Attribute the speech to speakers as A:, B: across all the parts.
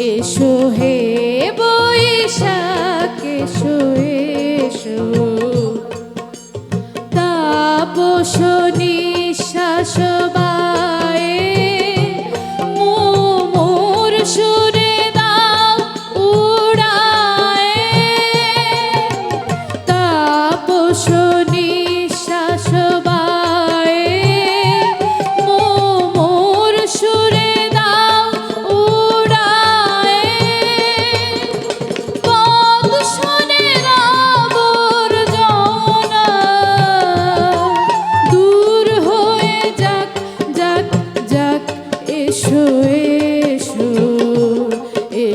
A: এসো হে বৈশা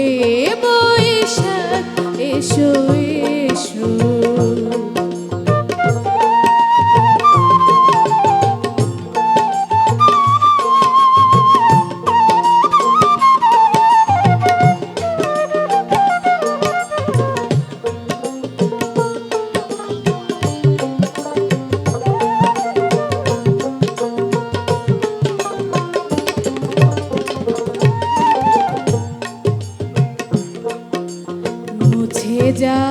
A: হে বৈশাখ এসো